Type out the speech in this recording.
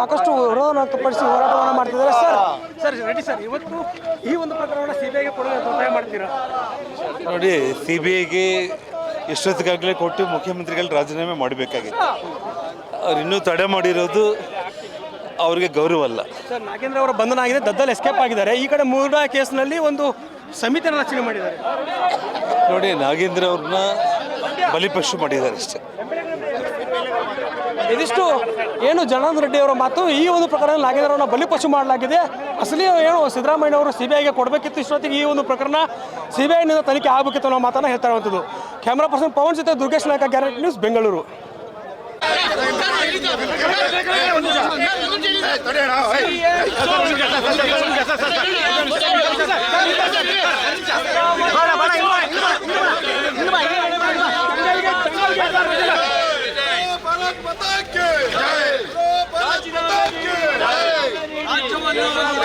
ಸಾಕಷ್ಟು ವಿರೋಧವನ್ನು ವ್ಯಕ್ತಪಡಿಸಿ ಹೋರಾಟವನ್ನು ಮಾಡ್ತಿದ್ದಾರೆ. Sir sir Reddy sir. ಇವತ್ತು ಈ ಒಂದು ಪ್ರಕರಣ ಸಿ ಬಿ ಐಗೆ ಕೊಡಲು ಒತ್ತಾಯ ಮಾಡ್ತೀರಾ? ನೋಡಿ ಸಿ ಬಿ ಐಗೆ ಎಷ್ಟೊತ್ತಿಗಾಗಲೇ ಕೊಟ್ಟು ಮುಖ್ಯಮಂತ್ರಿಗಳು ರಾಜೀನಾಮೆ ಮಾಡಬೇಕಾಗಿತ್ತು. ಅವ್ರು ಇನ್ನೂ ತಡೆ ಮಾಡಿರೋದು ಅವರಿಗೆ ಗೌರವ ಅಲ್ಲ. ಸರ್ ನಾಗೇಂದ್ರ ಅವರ ಬಂಧನ ಆಗಿದೆ ದದ್ದಲ್ ಎಸ್ಕೇಪ್ ಆಗಿದ್ದಾರೆ. ಈ ಕಡೆ ಮೂರ್ನಾ ಕೇಸ್ನಲ್ಲಿ ಒಂದು ಸಮಿತಿಯನ್ನು ರಚನೆ ಮಾಡಿದ್ದಾರೆ. ನೋಡಿ ನಾಗೇಂದ್ರ ಅವ್ರನ್ನ ಬಲಿಪಶು ಮಾಡಿದ್ದಾರೆ ಅಷ್ಟೇ. ಇದಿಷ್ಟು ಏನು ಜನಾರ್ದನ್ ರೆಡ್ಡಿ ಅವರ ಮಾತು ಈ ಒಂದು ಪ್ರಕರಣ ನಾಗೇಂದ್ರವನ್ನ ಬಲಿಪಶು ಮಾಡಲಾಗಿದೆ ಅಸಲಿ ಏನು ಸಿದ್ದರಾಮಯ್ಯ ಅವರು ಸಿ ಬಿ ಐಗೆ ಕೊಡಬೇಕಿತ್ತು ಇಷ್ಟೊತ್ತಿಗೆ ಈ ಒಂದು ಪ್ರಕರಣ ಸಿ ಬಿ ತನಿಖೆ ಆಗಬೇಕಿತ್ತು ಅನ್ನೋ ಮಾತನ್ನ ಹೇಳ್ತಾ ಇರುವಂಥದ್ದು ಕ್ಯಾಮ್ರಾ ಪರ್ಸನ್ ಪವನ್ ಜೊತೆ ದುರ್ಗೇಶ್ ನಾಯಕ ಗ್ಯಾರಂಟಿ ನ್ಯೂಸ್ ಬೆಂಗಳೂರು ರಾಜ್ಯವನ್ನು